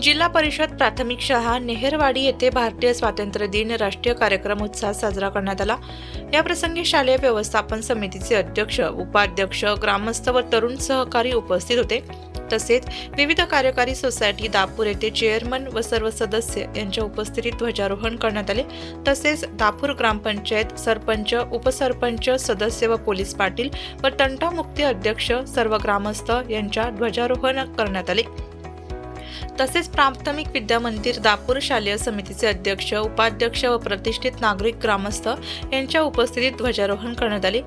जिल्हा परिषद प्राथमिक शाळा नेहरवाडी येथे भारतीय स्वातंत्र्य दिन राष्ट्रीय कार्यक्रम उत्साहात साजरा करण्यात आला. याप्रसंगी शालेय व्यवस्थापन समितीचे अध्यक्ष उपाध्यक्ष ग्रामस्थ व तरुण सहकारी उपस्थित होते. तसेच विविध कार्यकारी सोसायटी दापूर येथे चेअरमन व सर्व सदस्य यांच्या उपस्थितीत ध्वजारोहण करण्यात आले. तसेच दापूर ग्रामपंचायत सरपंच उपसरपंच सदस्य व पोलीस पाटील व तंटामुक्ती अध्यक्ष सर्व ग्रामस्थ यांच्या ध्वजारोहण करण्यात आले. तसेच प्राथमिक विद्या मंदिर दापूर शालेय समितीचे अध्यक्ष उपाध्यक्ष व प्रतिष्ठित नागरिक ग्रामस्थ यांच्या उपस्थितीत ध्वजारोहण करण्यात आले.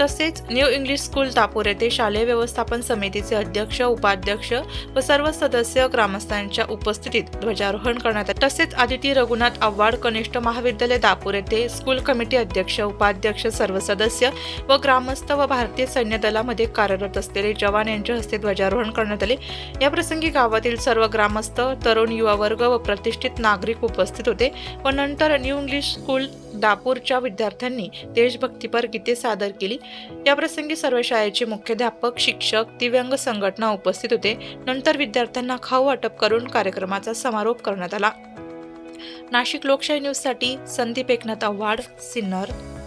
तसेच न्यू इंग्लिश स्कूल दापूर येथे शालेय व्यवस्थापन समितीचे अध्यक्ष उपाध्यक्ष व सर्व सदस्य ग्रामस्थांच्या उपस्थितीत ध्वजारोहण करण्यात आले. तसेच आदिती रघुनाथ आव्हाड कनिष्ठ महाविद्यालय दापूर येथे स्कूल कमिटी अध्यक्ष उपाध्यक्ष सर्व सदस्य व ग्रामस्थ व भारतीय सैन्य दलामध्ये कार्यरत असलेले जवान यांच्या हस्ते ध्वजारोहण करण्यात आले. याप्रसंगी गावातील सर्व ग्राम ग्रामस्थ तरुण युवा वर्ग व प्रतिष्ठित नागरिक उपस्थित होते व नंतर न्यू इंग्लिश स्कूल दापूरच्या विद्यार्थ्यांनी देशभक्तीपर गीते सादर केली. या प्रसंगी सर्व शाळेचे मुख्याध्यापक शिक्षक दिव्यांग संघटना उपस्थित होते. नंतर विद्यार्थ्यांना खाऊ वाटप करून कार्यक्रमाचा समारोप करण्यात आला. नाशिक लोकशाही न्यूजसाठी संदीप एकनाथ आव्हाड सिन्नर.